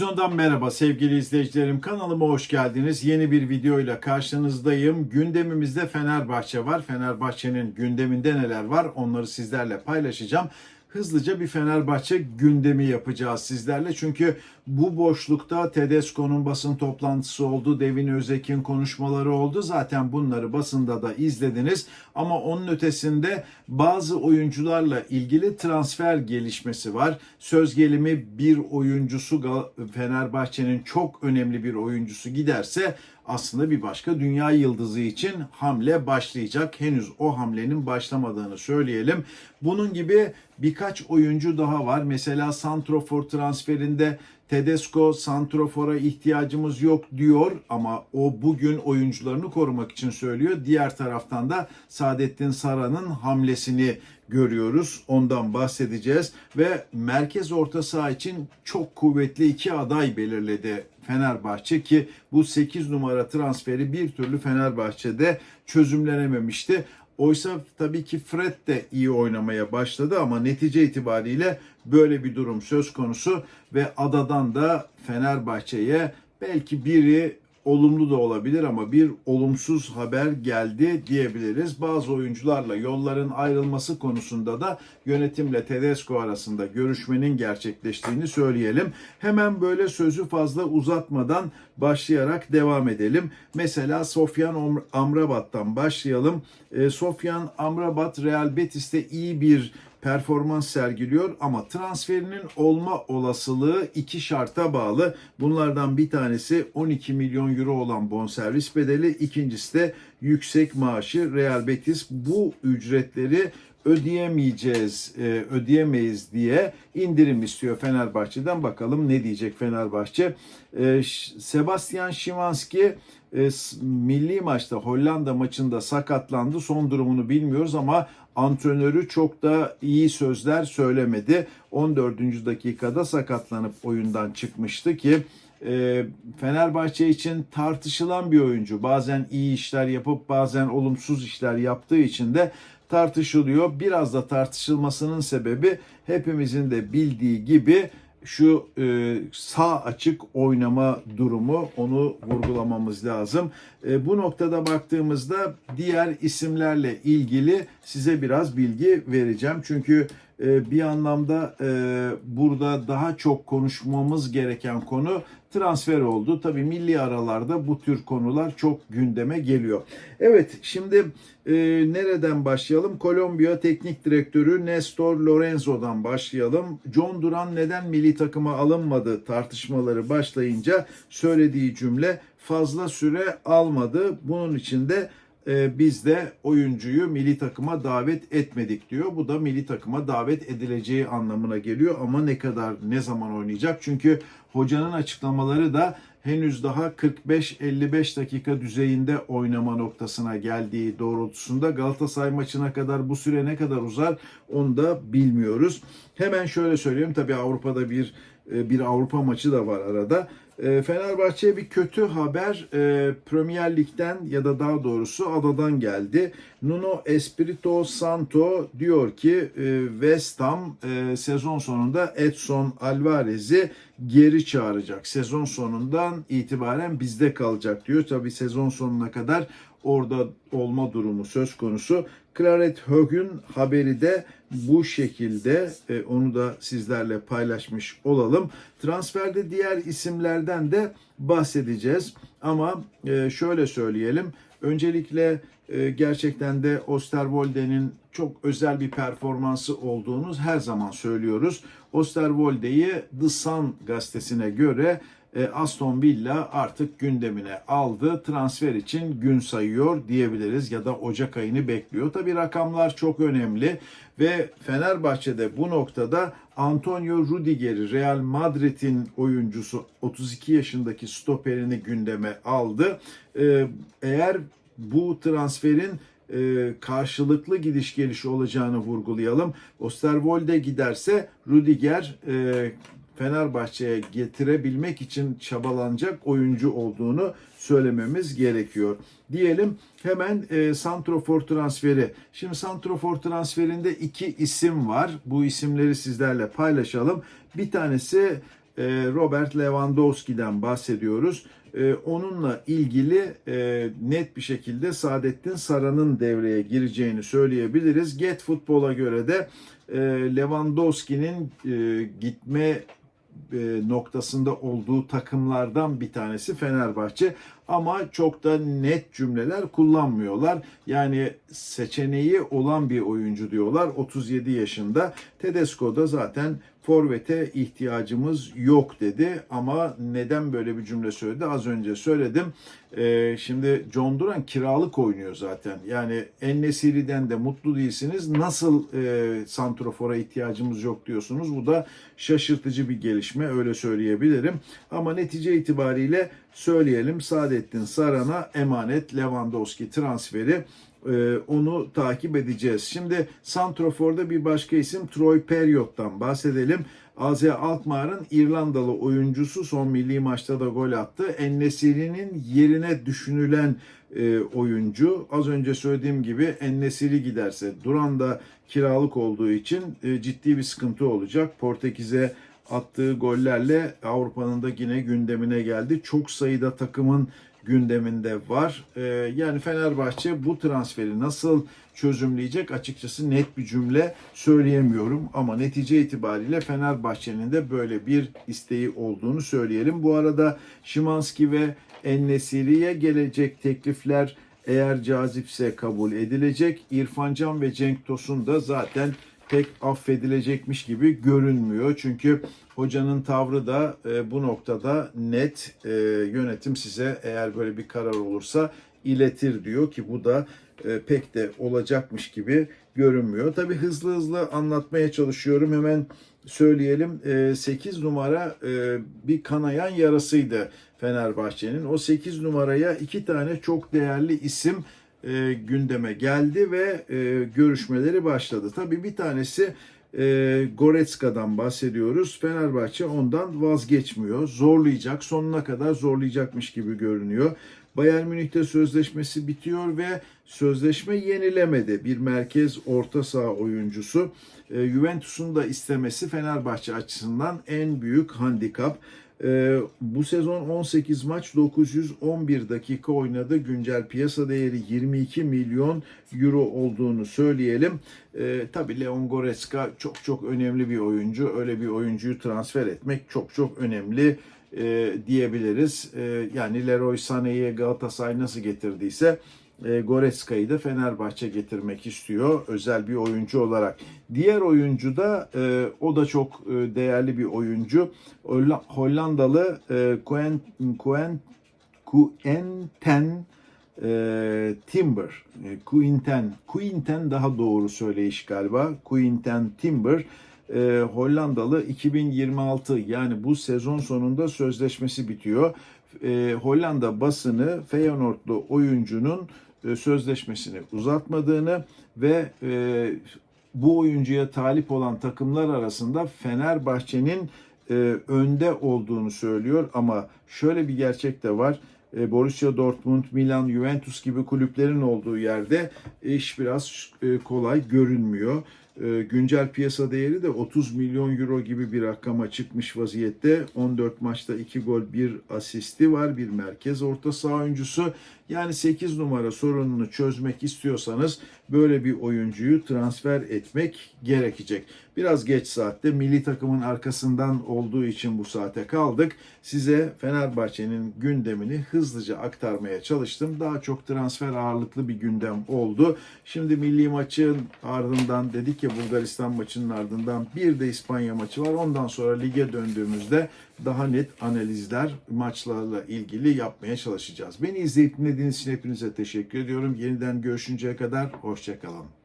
Futbol Vizyon'dan merhaba sevgili izleyicilerim. Kanalıma hoş geldiniz. Yeni bir videoyla karşınızdayım. Gündemimizde Fenerbahçe var. Fenerbahçe'nin gündeminde neler var onları sizlerle paylaşacağım. Hızlıca bir Fenerbahçe gündemi yapacağız sizlerle. Çünkü bu boşlukta Tedesco'nun basın toplantısı oldu. Devin Özek'in konuşmaları oldu. Zaten bunları basında da izlediniz. Ama onun ötesinde bazı oyuncularla ilgili transfer gelişmesi var. Söz gelimi bir oyuncusu Fenerbahçe'nin çok önemli bir oyuncusu giderse aslında bir başka dünya yıldızı için hamle başlayacak. Henüz o hamlenin başlamadığını söyleyelim. Bunun gibi birkaç oyuncu daha var. Mesela Santrofor transferinde Tedesco Santrofor'a ihtiyacımız yok diyor ama o bugün oyuncularını korumak için söylüyor. Diğer taraftan da Saadettin Saran'ın hamlesini görüyoruz. Ondan bahsedeceğiz ve merkez orta saha için çok kuvvetli iki aday belirledi Fenerbahçe ki bu 8 numara transferi bir türlü Fenerbahçe'de çözümlenememişti. Oysa tabii ki Fred de iyi oynamaya başladı ama netice itibariyle böyle bir durum söz konusu ve adadan da Fenerbahçe'ye belki biri olumlu da olabilir ama bir olumsuz haber geldi diyebiliriz. Bazı oyuncularla yolların ayrılması konusunda da yönetimle Tedesco arasında görüşmenin gerçekleştiğini söyleyelim. Hemen böyle sözü fazla uzatmadan başlayarak devam edelim. Mesela Sofyan Amrabat'tan başlayalım. Ee, Sofyan Amrabat Real Betis'te iyi bir performans sergiliyor ama transferinin olma olasılığı iki şarta bağlı. Bunlardan bir tanesi 12 milyon euro olan bonservis bedeli, ikincisi de yüksek maaşı. Real Betis bu ücretleri ödeyemeyeceğiz, e, ödeyemeyiz diye indirim istiyor Fenerbahçe'den. Bakalım ne diyecek Fenerbahçe. E, Sebastian Szymanski e, milli maçta Hollanda maçında sakatlandı. Son durumunu bilmiyoruz ama antrenörü çok da iyi sözler söylemedi. 14. dakikada sakatlanıp oyundan çıkmıştı ki e, Fenerbahçe için tartışılan bir oyuncu. Bazen iyi işler yapıp bazen olumsuz işler yaptığı için de tartışılıyor. Biraz da tartışılmasının sebebi hepimizin de bildiği gibi şu e, sağ açık oynama durumu onu vurgulamamız lazım. E, bu noktada baktığımızda diğer isimlerle ilgili size biraz bilgi vereceğim. Çünkü bir anlamda e, burada daha çok konuşmamız gereken konu transfer oldu. Tabii milli aralarda bu tür konular çok gündeme geliyor. Evet şimdi e, nereden başlayalım? Kolombiya Teknik Direktörü Nestor Lorenzo'dan başlayalım. John Duran neden milli takıma alınmadı tartışmaları başlayınca söylediği cümle fazla süre almadı. Bunun için de e, biz de oyuncuyu milli takıma davet etmedik diyor. Bu da milli takıma davet edileceği anlamına geliyor ama ne kadar ne zaman oynayacak? Çünkü hocanın açıklamaları da henüz daha 45-55 dakika düzeyinde oynama noktasına geldiği doğrultusunda Galatasaray maçına kadar bu süre ne kadar uzar onu da bilmiyoruz. Hemen şöyle söyleyeyim tabii Avrupa'da bir e, bir Avrupa maçı da var arada. E, Fenerbahçe'ye bir kötü haber e, Premier Lig'den ya da daha doğrusu adadan geldi. Nuno Espirito Santo diyor ki e, West Ham e, sezon sonunda Edson Alvarez'i geri çağıracak. Sezon sonundan itibaren bizde kalacak diyor. Tabii sezon sonuna kadar orada olma durumu söz konusu. Claret Hög'ün haberi de bu şekilde e, onu da sizlerle paylaşmış olalım. Transferde diğer isimlerden de bahsedeceğiz ama e, şöyle söyleyelim. Öncelikle e, gerçekten de Osterwolde'nin çok özel bir performansı olduğunu her zaman söylüyoruz. Osterwolde'yi The Sun gazetesine göre e, Aston Villa artık gündemine aldı. Transfer için gün sayıyor diyebiliriz ya da Ocak ayını bekliyor. Tabi rakamlar çok önemli ve Fenerbahçe'de bu noktada Antonio Rudiger'i Real Madrid'in oyuncusu 32 yaşındaki stoperini gündeme aldı. E, eğer bu transferin e, karşılıklı gidiş geliş olacağını vurgulayalım. Osterwolde giderse Rudiger Fenerbahçe'ye getirebilmek için çabalanacak oyuncu olduğunu söylememiz gerekiyor. Diyelim hemen e, Santrofor transferi. Şimdi Santrofor transferinde iki isim var. Bu isimleri sizlerle paylaşalım. Bir tanesi e, Robert Lewandowski'den bahsediyoruz. E, onunla ilgili e, net bir şekilde Saadettin Saran'ın devreye gireceğini söyleyebiliriz. Get Futbol'a göre de e, Lewandowski'nin e, gitme noktasında olduğu takımlardan bir tanesi Fenerbahçe ama çok da net cümleler kullanmıyorlar. Yani seçeneği olan bir oyuncu diyorlar 37 yaşında. Tedesco da zaten forvete ihtiyacımız yok dedi ama neden böyle bir cümle söyledi az önce söyledim. Ee, şimdi John Duran kiralık oynuyor zaten. Yani Ennesiri'den de mutlu değilsiniz. Nasıl e, Santrofor'a ihtiyacımız yok diyorsunuz. Bu da şaşırtıcı bir gelişme öyle söyleyebilirim. Ama netice itibariyle söyleyelim Saadettin Saran'a emanet Lewandowski transferi ee, onu takip edeceğiz. Şimdi Santrofor'da bir başka isim Troy Periot'tan bahsedelim. AZ Alkmaar'ın İrlandalı oyuncusu son milli maçta da gol attı. Ennesiri'nin yerine düşünülen e, oyuncu. Az önce söylediğim gibi Ennesiri giderse Duran da kiralık olduğu için e, ciddi bir sıkıntı olacak. Portekiz'e attığı gollerle Avrupa'nın da yine gündemine geldi. Çok sayıda takımın gündeminde var. Ee, yani Fenerbahçe bu transferi nasıl çözümleyecek açıkçası net bir cümle söyleyemiyorum ama netice itibariyle Fenerbahçe'nin de böyle bir isteği olduğunu söyleyelim. Bu arada Şimanski ve Ennesiri'ye gelecek teklifler eğer cazipse kabul edilecek. İrfan Can ve Cenk Tosun da zaten pek affedilecekmiş gibi görünmüyor. Çünkü hocanın tavrı da e, bu noktada net e, yönetim size eğer böyle bir karar olursa iletir diyor ki bu da e, pek de olacakmış gibi görünmüyor. Tabi hızlı hızlı anlatmaya çalışıyorum. Hemen söyleyelim. E, 8 numara e, bir kanayan yarasıydı Fenerbahçe'nin. O 8 numaraya iki tane çok değerli isim e, gündeme geldi ve e, görüşmeleri başladı. Tabii bir tanesi e, Goretzka'dan bahsediyoruz. Fenerbahçe ondan vazgeçmiyor. Zorlayacak, sonuna kadar zorlayacakmış gibi görünüyor. Bayern Münih'te sözleşmesi bitiyor ve sözleşme yenilemedi. Bir merkez orta saha oyuncusu. E, Juventus'un da istemesi Fenerbahçe açısından en büyük handikap. Ee, bu sezon 18 maç 911 dakika oynadı. Güncel piyasa değeri 22 milyon euro olduğunu söyleyelim. Ee, tabii Leon Goretzka çok çok önemli bir oyuncu. Öyle bir oyuncuyu transfer etmek çok çok önemli e, diyebiliriz. E, yani Leroy Sané'yi Galatasaray nasıl getirdiyse e, Goretzka'yı da Fenerbahçe getirmek istiyor özel bir oyuncu olarak. Diğer oyuncu da e, o da çok e, değerli bir oyuncu. Holla- Hollandalı e, Quen, Quen, Quenten e, Timber. E, Quinten, Quinten daha doğru söyleyiş galiba. Quinten Timber e, Hollandalı 2026 yani bu sezon sonunda sözleşmesi bitiyor. E, Hollanda basını Feyenoordlu oyuncunun sözleşmesini uzatmadığını ve e, bu oyuncuya talip olan takımlar arasında Fenerbahçe'nin e, önde olduğunu söylüyor ama şöyle bir gerçek de var. E, Borussia Dortmund, Milan, Juventus gibi kulüplerin olduğu yerde iş biraz e, kolay görünmüyor. E, Güncel piyasa değeri de 30 milyon euro gibi bir rakama çıkmış vaziyette. 14 maçta 2 gol 1 asisti var. Bir merkez orta saha oyuncusu. Yani 8 numara sorununu çözmek istiyorsanız böyle bir oyuncuyu transfer etmek gerekecek. Biraz geç saatte milli takımın arkasından olduğu için bu saate kaldık. Size Fenerbahçe'nin gündemini hızlıca aktarmaya çalıştım. Daha çok transfer ağırlıklı bir gündem oldu. Şimdi milli maçın ardından dedik ya Bulgaristan maçının ardından bir de İspanya maçı var. Ondan sonra lige döndüğümüzde daha net analizler maçlarla ilgili yapmaya çalışacağız. Beni izleyip dinlediğiniz için hepinize teşekkür ediyorum. Yeniden görüşünceye kadar hoşçakalın.